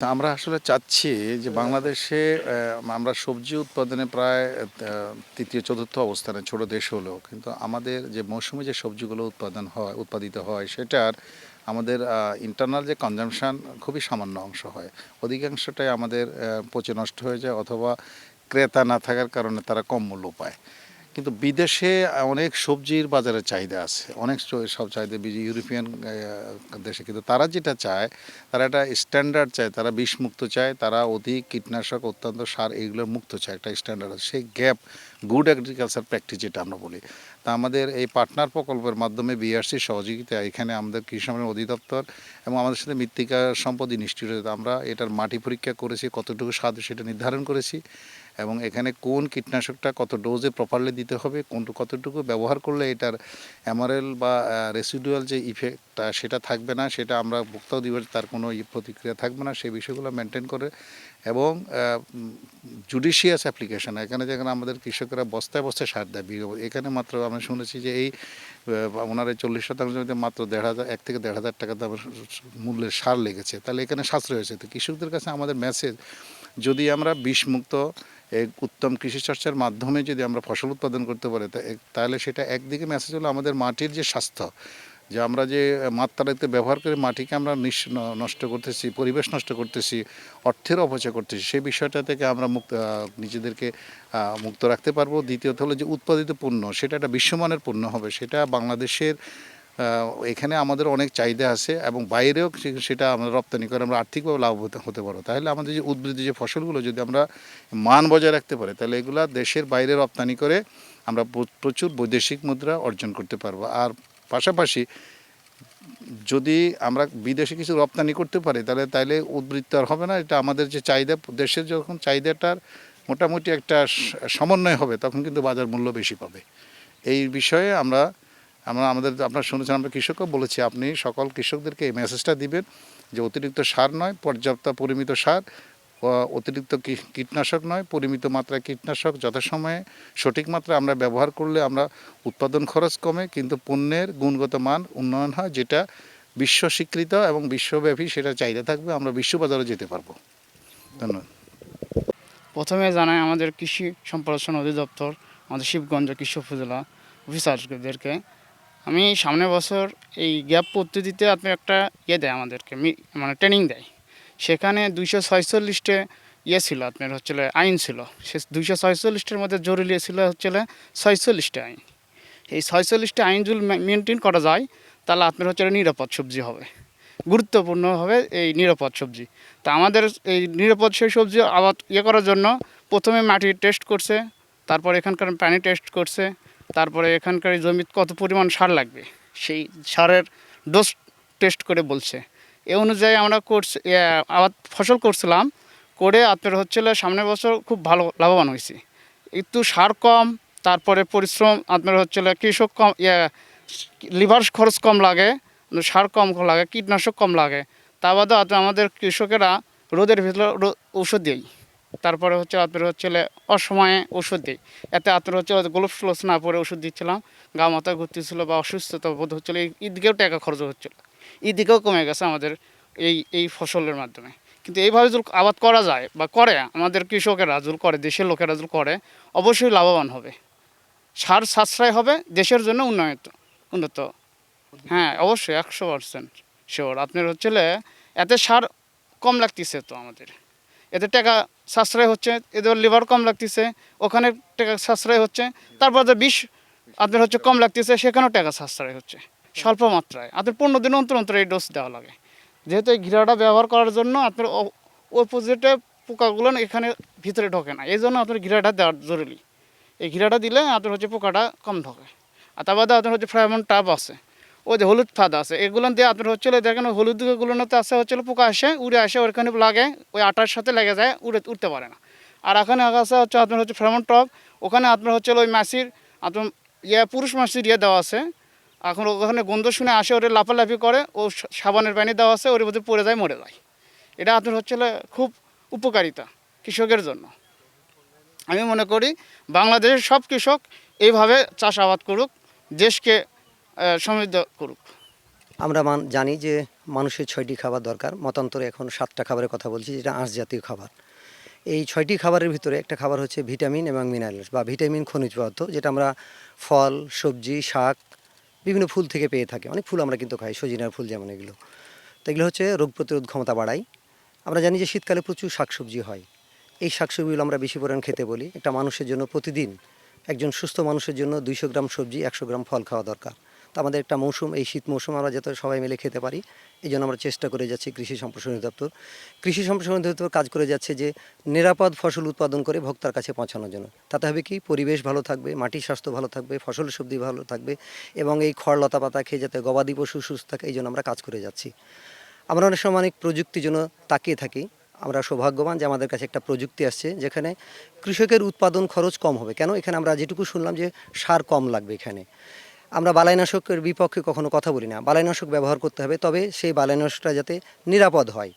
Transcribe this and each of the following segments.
আমরা আসলে চাচ্ছি যে বাংলাদেশে আমরা সবজি উৎপাদনে প্রায় তৃতীয়, চতুর্থ অবস্থানে, ছোট দেশ হলেও। কিন্তু আমাদের যে মৌসুমে যে সবজিগুলো উৎপাদন হয়, উৎপাদিত হয়, সেটার আমাদের ইন্টারনাল যে কনজামশান খুবই সামান্য অংশ হয়। অধিকাংশটাই আমাদের পচে নষ্ট হয়ে যায় অথবা ক্রেতা না থাকার কারণে তারা কম মূল্য পায়। কিন্তু বিদেশে অনেক সবজির বাজারে চাহিদা আছে। অনেক সব চাহিদা বি- ইউরোপিয়ান দেশে। কিন্তু তারা যেটা চায়, তারা একটা স্ট্যান্ডার্ড চায়, তারা বিষমুক্ত চায়, তারা অধিক কীটনাশক, অত্যন্ত সার এগুলোর মুক্ত চায়, একটা স্ট্যান্ডার্ড আছে। সেই গ্যাপ, গুড এগ্রিকালচার প্র্যাকটিস যেটা আমরা বলি। তা আমাদের এই পার্টনার প্রকল্পের মাধ্যমে বিআরসির সহযোগিতা এখানে আমাদের কৃষি অধিদপ্তর এবং আমাদের সাথে মৃত্তিকা সম্পদ ইনস্টিটিউট, আমরা এটার মাটি পরীক্ষা করেছি, কতটুকু স্বাদ সেটা নির্ধারণ করেছি। এবং এখানে কোন কীটনাশকটা কত ডোজে প্রপারলি দিতে হবে কোন কতটুকু ব্যবহার করলে এটার অ্যামারেল বা রেসিডুয়াল যে ইফেক্টটা সেটা থাকবে না, সেটা আমরা ভোক্তাও দিবে, তার কোনো প্রতিক্রিয়া থাকবে না, সেই বিষয়গুলো মেনটেন করে এবং জুডিশিয়াস অ্যাপ্লিকেশন এখানে যেখানে আমাদের কৃষকরা বস্তায় বস্তায় সার দেয় এখানে মাত্র আমরা শুনেছি যে এই ওনার চল্লিশ শতাংশ জমিতে মাত্র দেড় হাজার, এক থেকে দেড় হাজার টাকা দামের মূল্যের সার লেগেছে, তাহলে এখানে সাশ্রয় হয়েছে, তো কৃষকদের কাছে আমাদের মেসেজ যদি আমরা বিষমুক্ত এই উত্তম কৃষি চর্চার মাধ্যমে যদি আমরা ফসল উৎপাদন করতে পারি তাহলে সেটা একদিকে মেসেজ হলো আমাদের মাটির যে স্বাস্থ্য, যে আমরা যে মাত্রাতে ব্যবহার করে মাটিকে আমরা নষ্ট করতেছি, পরিবেশ নষ্ট করতেছি, অর্থের অপচয় করতেছি, সেই বিষয়টা থেকে আমরা মুক্ত নিজেদেরকে মুক্ত রাখতে পারব। দ্বিতীয়ত হলো যে উৎপাদিত পণ্য, সেটা একটা বিশ্বমানের পণ্য হবে। সেটা বাংলাদেশের এখানে আমাদের অনেক চাহিদা আছে এবং বাইরেও সেটা আমরা রপ্তানি করে আমরা আর্থিকভাবে লাভবান হতে পারব। তাহলে আমাদের যে উদ্ভিদ যে ফসলগুলো যদি আমরা মান বজায় রাখতে পারি, তাহলে এগুলা দেশের বাইরে রপ্তানি করে আমরা প্রচুর বৈদেশিক মুদ্রা অর্জন করতে পারব। আর পাশাপাশি যদি আমরা বিদেশে কিছু রপ্তানি করতে পারি, তাহলে তাইলে উদ্বৃত্ত আর হবে না। এটা আমাদের যে চাহিদা, দেশের যখন চাহিদাটার মোটামুটি একটা সমন্বয় হবে, তখন কিন্তু বাজার মূল্য বেশি পাবে। এই বিষয়ে আমরা আমরা আমাদের আপনার শুনেছেন, আমরা কৃষকও বলেছি, আপনি সকল কৃষকদেরকে এই মেসেজটা দিবেন যে অতিরিক্ত সার নয়, পর্যাপ্ত পরিমিত সার অতিরিক্ত কীটনাশক নয়, পরিমিত মাত্রায় কীটনাশক, যথাসময়ে সঠিক মাত্রায় আমরা ব্যবহার করলে আমরা উৎপাদন খরচ কমে, কিন্তু পণ্যের গুণগত মান উন্নয়ন হয়, যেটা বিশ্ব স্বীকৃত এবং বিশ্বব্যাপী সেটা চাহিদা থাকবে, আমরা বিশ্ববাজারে যেতে পারব। ধন্যবাদ। প্রথমে জানাই আমাদের কৃষি সম্প্রসারণ অধিদপ্তর, আমাদের শিবগঞ্জ কৃষি উপজেলা অফিসারদেরকে আমি সামনের বছর এই গ্যাপ পদ্ধতিতে আপনি একটা ইয়ে দেয় আমাদেরকে মানে ট্রেনিং দেয়। সেখানে দুইশো ছয়চল্লিশটে ইয়ে ছিল আপনার হচ্ছে আইন ছিল। সে দুইশো ছয়চল্লিশটার মধ্যে জরুরি ছিল হচ্ছে ছয়চল্লিশটা আইন। এই ছয়চল্লিশটা আইন যদি মেনটেন করা যায়, তাহলে আপনার হচ্ছে নিরাপদ সবজি হবে। গুরুত্বপূর্ণ হবে এই নিরাপদ সবজি। তা আমাদের এই নিরাপদ সেই সবজি আবাদ ইয়ে করার জন্য প্রথমে মাটি টেস্ট করছে, তারপর এখানকার পানি টেস্ট করছে তারপরে এখানকার জমিতে কত পরিমাণ সার লাগবে? সেই সারের ডোজ টেস্ট করে বলছে। এ অনুযায়ী আমরা করছি আবার ফসল করছিলাম, করে আপনার হচ্ছিল সামনের বছর খুব ভালো লাভবান হয়েছি। একটু সার কম, তারপরে পরিশ্রম আপনার হচ্ছিল কৃষক কম লিভার খরচ কম লাগে, সার কম লাগে, কীটনাশক কম লাগে। তা বাদে আমাদের কৃষকেরা রোদের ভিতরে ঔষধ দেয়। তারপরে হচ্ছে আপনার হচ্ছে অসময়ে ওষুধ দিই। এতে আপনার হচ্ছে গোলপ স্লোস না পরে ওষুধ দিচ্ছিলাম, গা মাথা ঘুরতেছিল বা অসুস্থতা বোধ হচ্ছিল ঈদকেও টাকা খরচ হচ্ছিল। ঈদিকেও কমে গেছে আমাদের এই এই ফসলের মাধ্যমে। কিন্তু এইভাবে যদি আবাদ করা যায় বা করে, আমাদের কৃষকেরা যদি করে, দেশের লোকেরা যদি করে, অবশ্যই লাভবান হবে। সার সাশ্রয় হবে, দেশের জন্য উন্নত উন্নত। হ্যাঁ অবশ্যই, একশো পার্সেন্ট শিওর আপনার হচ্ছে এতে সার কম লাগতেছে তো আমাদের। এতে টাকা সাশ্রয় হচ্ছে, এদের লিভার কম লাগতেছে, ওখানে টাকা সাশ্রয় হচ্ছে, তারপর যে বিষ আপনার হচ্ছে কম লাগতেছে, সেখানেও টাকা সাশ্রয় হচ্ছে, স্বল্প মাত্রায়। আপনার পনেরো দিন অন্তর অন্তর এই ডোজ দেওয়া লাগে। যেহেতু এই ঘিরাটা ব্যবহার করার জন্য আপনার অপোজিটে পোকাগুলো এখানে ভিতরে ঢোকে না, এই জন্য আপনার ঘিরাটা দেওয়া জরুরি। এই ঘিরাটা দিলে আপনার হচ্ছে পোকাটা কম ঢোকে। আর তার বাদে আপনার হচ্ছে ফ্রাইমন টাপ আছে। ওই যে হলুদ ফাঁদ আছে এগুলো দিয়ে আপনার হচ্ছিল দেখেন ওই হলুদগুলোতে আছে হচ্ছিল পোকা আসে, উড়ে আসে ওখানে লাগে, ওই আটার সাথে লেগে যায়, উড়ে উঠতে পারে না। আর এখানে আছে হচ্ছে আপনার হচ্ছে ফ্রেমন টপ, ওখানে আপনার হচ্ছে ওই মাসির, আপনার ইয়ে পুরুষ মাসির ইয়ে দেওয়া আছে। এখন ওখানে গন্ধ শুনে আসে, ওরে লাফালাফি করে, ও সাবানের পানি দেওয়া আছে, ওর মধ্যে পড়ে যায়, মরে যায়। এটা আপনার হচ্ছে খুব উপকারিতা কৃষকের জন্য। আমি মনে করি বাংলাদেশের সব কৃষক এইভাবে চাষাবাদ করুক, দেশকে সমৃদ্ধ করুক। আমরা মান জানি যে মানুষের ছয়টি খাবার দরকার। মতান্তরে এখন সাতটা খাবারের কথা বলছি, যেটা আঁশ জাতীয় খাবার। এই ছয়টি খাবারের ভিতরে একটা খাবার হচ্ছে ভিটামিন এবং মিনারেলস বা ভিটামিন খনিজ পদার্থ, যেটা আমরা ফল, সবজি, শাক, বিভিন্ন ফুল থেকে পেয়ে থাকি। অনেক ফুল আমরা কিন্তু খাই, সজিনার ফুল যেমন এগুলো। তো এগুলো হচ্ছে রোগ প্রতিরোধ ক্ষমতা বাড়ায়। আমরা জানি যে শীতকালে প্রচুর শাকসবজি হয়। এই শাকসবজিগুলো আমরা বেশি পরিমাণ খেতে বলি। একটা মানুষের জন্য প্রতিদিন একজন সুস্থ মানুষের জন্য দুইশো গ্রাম সবজি, একশো গ্রাম ফল খাওয়া দরকার। তো আমাদের একটা মৌসুম, এই শীত মৌসুম আমরা যাতে সবাই মিলে খেতে পারি, এই জন্য আমরা চেষ্টা করে যাচ্ছি কৃষি সম্প্রসারণ দপ্তর কৃষি সম্প্রসারণ দপ্তর কাজ করে যাচ্ছে যে নিরাপদ ফসল উৎপাদন করে ভোক্তার কাছে পৌঁছানোর জন্য। তাতে হবে কি? পরিবেশ ভালো থাকবে, মাটির স্বাস্থ্য ভালো থাকবে ফসল সবজি ভালো থাকবে এবং এই খড়, লতা পাতা খেয়ে যাতে গবাদি পশু সুস্থ থাকে, এই জন্য আমরা কাজ করে যাচ্ছি। আমরা অনেক সময় অনেক প্রযুক্তির জন্য তাকিয়ে থাকি। আমরা সৌভাগ্যবান যে আমাদের কাছে একটা প্রযুক্তি আসছে যেখানে কৃষকের উৎপাদন খরচ কম হবে। কেন? এখানে আমরা যেটুকু শুনলাম যে সার কম লাগবে এখানে। আমরা বালাইনাশকের বিপক্ষে কখনো কথা বলি না। বালাইনাশক ব্যবহার করতে হবে, তবে সেই বালাইনাশকটা যাতে নিরাপদ হয়।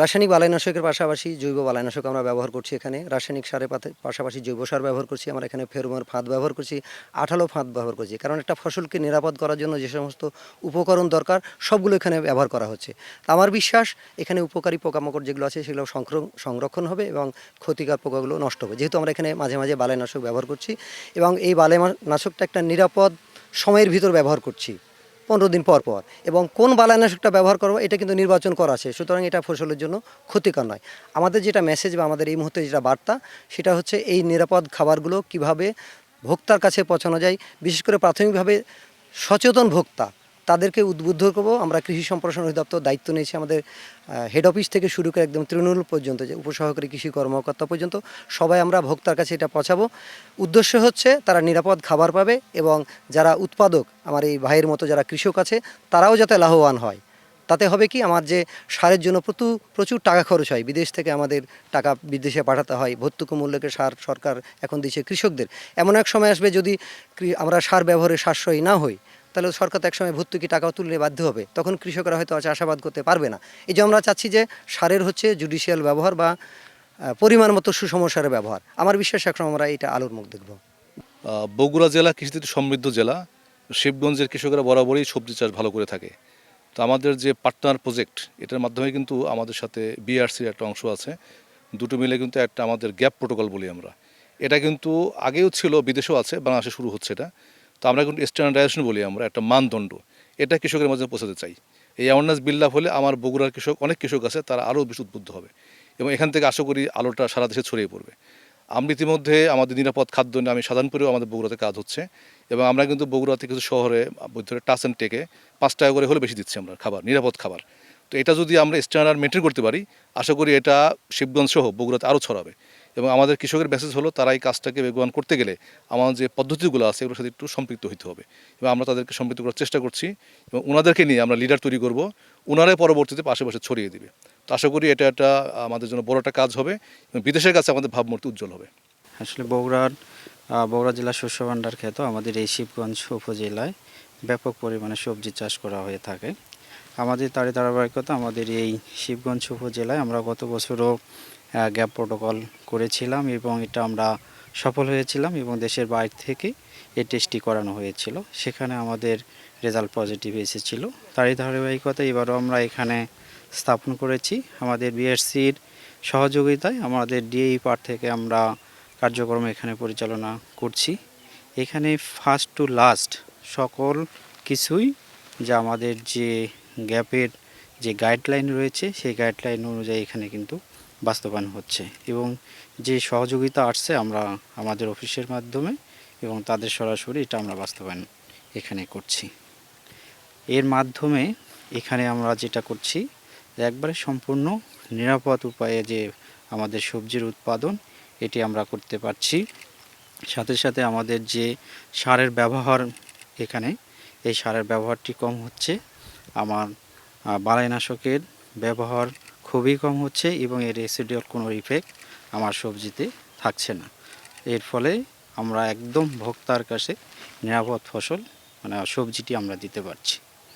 রাসায়নিক বালাইনাশকের পাশাপাশি জৈব বালাইনাশক আমরা ব্যবহার করছি এখানে। রাসায়নিক সারের পাশাপাশি জৈব সার ব্যবহার করছি। আমরা এখানে ফেরোমোন ফাঁদ ব্যবহার করছি, আঠালো ফাঁদ ব্যবহার করছি। কারণ একটা ফসলকে নিরাপদ করার জন্য যে সমস্ত উপকরণ দরকার, সবগুলো এখানে ব্যবহার করা হচ্ছে। আমার বিশ্বাস, এখানে উপকারী পোকামাকড় যেগুলো আছে, সেগুলো সংরক্ষণ হবে এবং ক্ষতিকর পোকাগুলো নষ্ট হবে। যেহেতু আমরা এখানে মাঝে মাঝে বালাইনাশক ব্যবহার করছি এবং এই বালাইনাশকটা একটা নিরাপদ সময়ের ভিতর ব্যবহার করছি। পনেরো দিন পর পর। এবং কোন বালানাশকটা ব্যবহার করব, এটা কিন্তু নির্বাচন করা আছে। সুতরাং এটা ফসলের জন্য ক্ষতিকর নয়। আমাদের যেটা মেসেজ বা আমাদের এই মুহূর্তে যেটা বার্তা, সেটা হচ্ছে এই নিরাপদ খাবারগুলো কীভাবে ভোক্তার কাছে পৌঁছানো যায়, বিশেষ করে প্রাথমিকভাবে সচেতন ভোক্তা। তাদেরকে উদ্বুদ্ধ করব। আমরা কৃষি সম্প্রসারণ অধিদপ্তর দায়িত্ব নিয়েছি আমাদের হেড অফিস থেকে শুরু করে একদম তৃণমূল পর্যন্ত, যে উপসহকারী কৃষি কর্মকর্তা পর্যন্ত সবাই আমরা ভোক্তার কাছে এটা পৌঁছাবো। উদ্দেশ্য হচ্ছে তারা নিরাপদ খাবার পাবে এবং যারা উৎপাদক, আমার এই ভাইয়ের মতো যারা কৃষক আছে, তারাও যাতে লাভবান হয়। তাতে হবে কি, আমার যে সারের জন্য প্রচুর প্রচুর টাকা খরচ হয়, বিদেশ থেকে আমাদের টাকা বিদেশে পাঠাতে হয়, ভর্তুকি মূল্যকে সার সরকার এখন দিচ্ছে কৃষকদের। এমন এক সময় আসবে যদি আমরা সার ব্যবহারে সাশ্রয়ী না হই তাহলে সরকার তো একসময় ভর্তুকি টাকাও তুললে বাধ্য হবে। তখন কৃষকরা হয়তো চাষাবাদ করতে পারবে না। এই যে আমরা চাচ্ছি যে সারের হচ্ছে জুডিশিয়াল ব্যবহার বা পরিমাণ মতো সুষম সারের ব্যবহার। আমার বিশ্বাস এখন আমরা এটা আলোর মুখ দেখব। বগুড়া জেলা কৃষিতে সমৃদ্ধ জেলা। শিবগঞ্জের কৃষকরা বরাবরই সবজি চাষ ভালো করে থাকে। তো আমাদের যে পার্টনার প্রজেক্ট এটার মাধ্যমে কিন্তু আমাদের সাথে বিআরসির একটা অংশ আছে। দুটো মিলে কিন্তু একটা আমাদের গ্যাপ প্রোটোকল বলি আমরা। এটা কিন্তু আগেও ছিল, বিদেশেও আছে, বাংলাদেশে শুরু হচ্ছে এটা। তো আমরা কিন্তু স্ট্যান্ডার্ডাইজেশন বলি আমরা, একটা মানদণ্ড। এটা কৃষকের মাঝে পৌঁছাতে চাই। এই অ্যাওয়ারনেস বিল্ড আপ হলে আমার বগুড়ার কৃষক, অনেক কৃষক আছে, তারা আরও বেশি উদ্বুদ্ধ হবে। এবং এখান থেকে আশা করি আলোটা সারা দেশে ছড়িয়ে পড়বে। আমরা ইতিমধ্যে আমাদের নিরাপদ খাদ্য নিয়ে, আমি সাধারণপুরেও আমাদের বগুড়াতে কাজ হচ্ছে। এবং আমরা কিন্তু বগুড়াতে কিছু শহরে ধরে টাচ অ্যান্ড টেকে পাঁচ টাকা করে হলে বেশি দিচ্ছি আমরা খাবার, নিরাপদ খাবার। তো এটা যদি আমরা স্ট্যান্ডার্ড মেনটেন করতে পারি, আশা করি এটা শিবগঞ্জ সহ বগুড়াতে আরও ছড়াবে। এবং আমাদের কৃষকের মেসেজ হলো তারা এই কাজটাকে বেগবান করতে গেলে আমাদের যে পদ্ধতিগুলো আছে এগুলোর সাথে একটু সম্পৃক্ত হতে হবে। এবং আমরা তাদেরকে সম্পৃক্ত করার চেষ্টা করছি এবং ওনাদেরকে নিয়ে আমরা লিডার তৈরি করব ওনারাই পরবর্তীতে পাশে ছড়িয়ে দিবে। তো আশা করি এটা একটা, আমাদের জন্য বড় একটা কাজ হবে এবং বিদেশের কাছে আমাদের ভাবমূর্তি উজ্জ্বল হবে। আসলে বগুড়ার বগুড়া জেলা শস্য ভাণ্ডার খ্যাত আমাদের এই শিবগঞ্জ উপজেলায় ব্যাপক পরিমাণে সবজি চাষ করা হয়ে থাকে। আমাদের তারই ধারাবাহিকতা আমাদের এই শিবগঞ্জ উপজেলায় আমরা গত বছরও গ্যাপ প্রোটোকল করেছিলাম এবং এটা আমরা সফল হয়েছিলাম এবং দেশের বাইরে থেকে এই টেস্টটি করানো হয়েছিল। সেখানে আমাদের রেজাল্ট পজিটিভ এসেছিল। তারই ধারাবাহিকতা এবারও আমরা এখানে স্থাপন করেছি। আমাদের বিএসসির সহযোগিতায় আমাদের ডিএই পার থেকে আমরা কার্যক্রম এখানে পরিচালনা করছি। এখানে ফার্স্ট টু লাস্ট সকল কিছুই যা আমাদের যে গ্যাপের যে গাইডলাইন রয়েছে, সেই গাইডলাইন অনুযায়ী এখানে কিন্তু বাস্তবায়ন হচ্ছে এবং যে সহযোগিতা আসছে আমরা আমাদের অফিসের মাধ্যমে এবং তাদের সরাসরি এটা আমরা বাস্তবায়ন এখানে করছি। এর মাধ্যমে এখানে আমরা যেটা করছি একবারে সম্পূর্ণ নিরাপদ উপায়ে যে আমাদের সবজির উৎপাদন, এটি আমরা করতে পারছি। সাথে সাথে আমাদের যে সারের ব্যবহার এখানে, এই সারের ব্যবহারটি কম হচ্ছে। আমার বালাইনাশকের ব্যবহার খুবই কম হচ্ছে এবং এর রেসিডিওর কোনো ইফেক্ট আমার সবজিতে থাকছে না। এর ফলে আমরা একদম ভোক্তার কাছে নিরাপদ ফসল মানে সবজিটি আমরা দিতে পারছি।